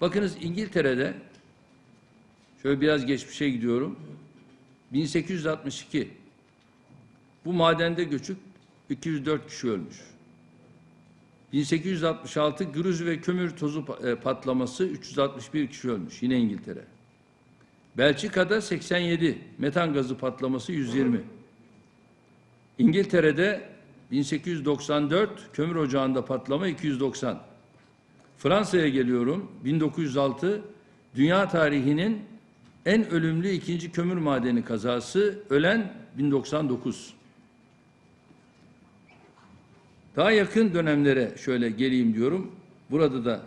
Bakınız İngiltere'de şöyle biraz geçmişe gidiyorum. 1862 bu madende göçük 204 kişi ölmüş. 1866 gürüz ve kömür tozu e, patlaması 361 kişi ölmüş. Yine İngiltere. Belçika'da 87 metan gazı patlaması 120. İngiltere'de 1894 kömür ocağında patlama 290. Fransa'ya geliyorum. 1906 dünya tarihinin en ölümlü ikinci kömür madeni kazası ölen 1099. Daha yakın dönemlere şöyle geleyim diyorum. Burada da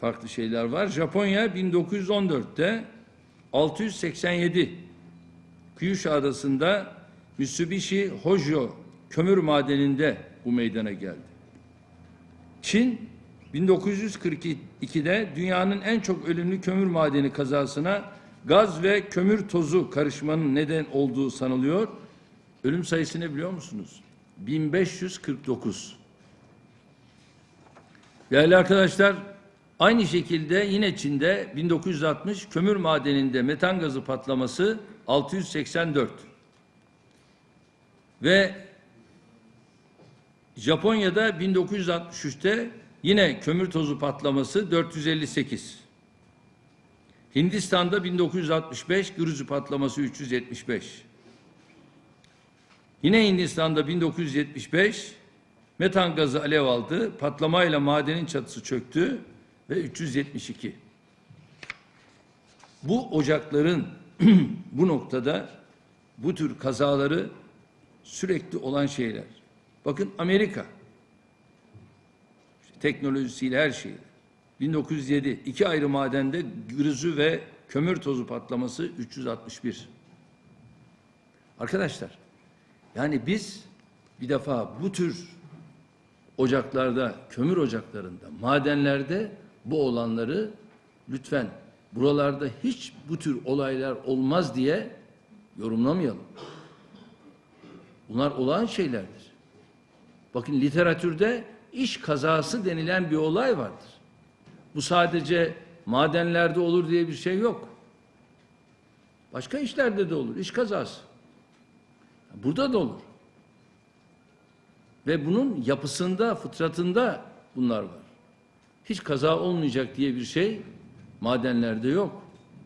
farklı şeyler var. Japonya 1914'te 687 Kyushu adasında Mitsubishi Hojo kömür madeninde bu meydana geldi. Çin 1942'de dünyanın en çok ölümlü kömür madeni kazasına gaz ve kömür tozu karışmanın neden olduğu sanılıyor. Ölüm sayısı ne biliyor musunuz? 1549. Değerli arkadaşlar, aynı şekilde yine Çin'de 1960 kömür madeninde metan gazı patlaması 684 ve Japonya'da 1963'te yine kömür tozu patlaması 458. Hindistan'da 1965 gürüzü patlaması 375. Yine Hindistan'da 1975 metan gazı alev aldı, patlamayla madenin çatısı çöktü ve 372. Bu ocakların bu noktada bu tür kazaları sürekli olan şeyler. Bakın Amerika teknolojisiyle her şeyi. 1907 iki ayrı madende gürüzü ve kömür tozu patlaması 361. Arkadaşlar yani biz bir defa bu tür ocaklarda, kömür ocaklarında, madenlerde bu olanları lütfen buralarda hiç bu tür olaylar olmaz diye yorumlamayalım. Bunlar olağan şeylerdir. Bakın literatürde iş kazası denilen bir olay vardır. Bu sadece madenlerde olur diye bir şey yok. Başka işlerde de olur. iş kazası. Burada da olur. Ve bunun yapısında, fıtratında bunlar var. Hiç kaza olmayacak diye bir şey madenlerde yok.